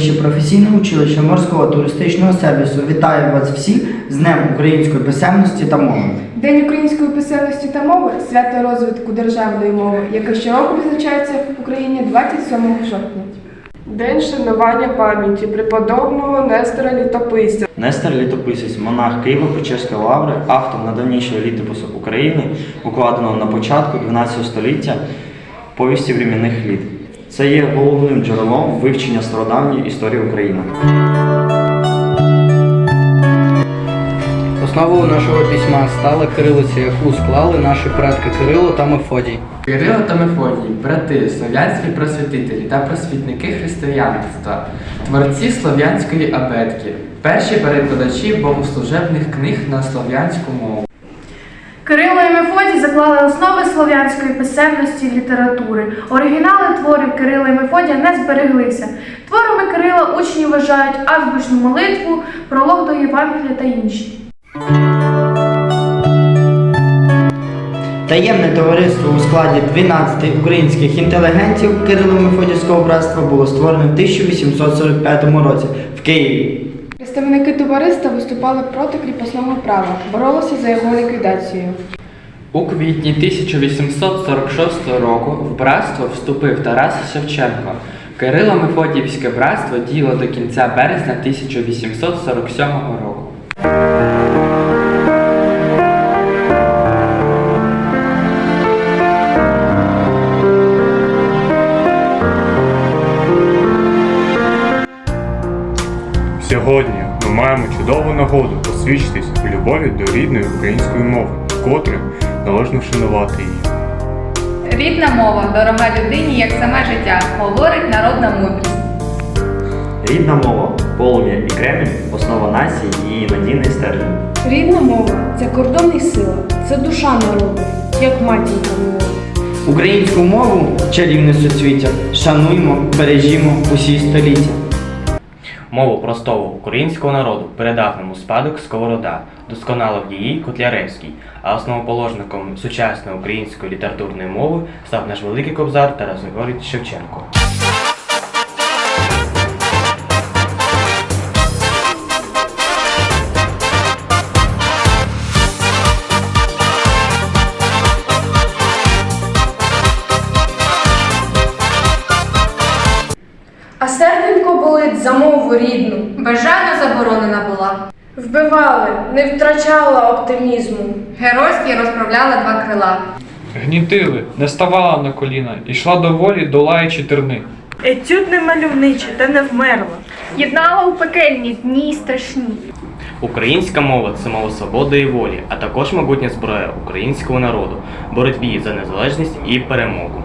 професійне училище морського туристичного сервісу вітає вас всіх з Днем української писемності та мови. День української писемності та мови свято розвитку державної мови, яке щороку відзначається в Україні 27 жовтня. День шанування пам'яті преподобного Нестора Літописця. Нестор Літописець, монах Києво-Печерської лаври, автор найдавнішого літопису України, укладеного на початку 12 століття повісті временних літ. Це є головним джерелом вивчення стародавньої історії України. Основою нашого письма стала кирилиця, яку склали наші предки Кирило та Мефодій. Кирило та Мефодій, брати, слов'янські просвітителі та просвітники християнства, творці слов'янської абетки, перші перекладачі богослужебних книг на слов'янську мову. Кирило Мефодій заклали основи слов'янської писемності і літератури. Оригінали творів Кирила і Мефодія не збереглися. Творами Кирила учні вважають азбучну молитву, пролог до Євангелія та інші. Таємне товариство у складі 12 українських інтелігентів Кирило-Мефодівського братства було створено в 1845 році в Києві. Представники товариства виступали проти кріпосного права, боролися за його ліквідацію. У квітні 1846 року в братство вступив Тарас Шевченко. Кирило Мефодіївське братство діяло до кінця березня 1847 року. Сьогодні ми маємо чудову нагоду посвідчитись у любові до рідної української мови, вкотре належно вшанувати її. Рідна мова дорога людині, як саме життя, говорить народна мудрість. Рідна мова, полум'я і кремінь основа нації і її надійний стержень. Рідна мова це кордон і сила, це душа народу, як матінка мова. Українську мову чарівне суцвіття шануємо, бережімо усі століття. Мову простого українського народу передав нам у спадок Сковорода, досконалив її Котляревський, а основоположником сучасної української літературної мови став наш великий кобзар Тарас Григорій Шевченко. За мову рідну. Бажано заборонена була. Вбивали, не втрачала оптимізму. Геройськи розправляла два крила. Гнітили, не ставала на коліна, ішла до волі, долаючи терни. Етюд не мальовниче, та не вмерла. Єднала у пекельні дні й страшні. Українська мова це мова свободи і волі, а також могутня зброя українського народу, боротьбі за незалежність і перемогу.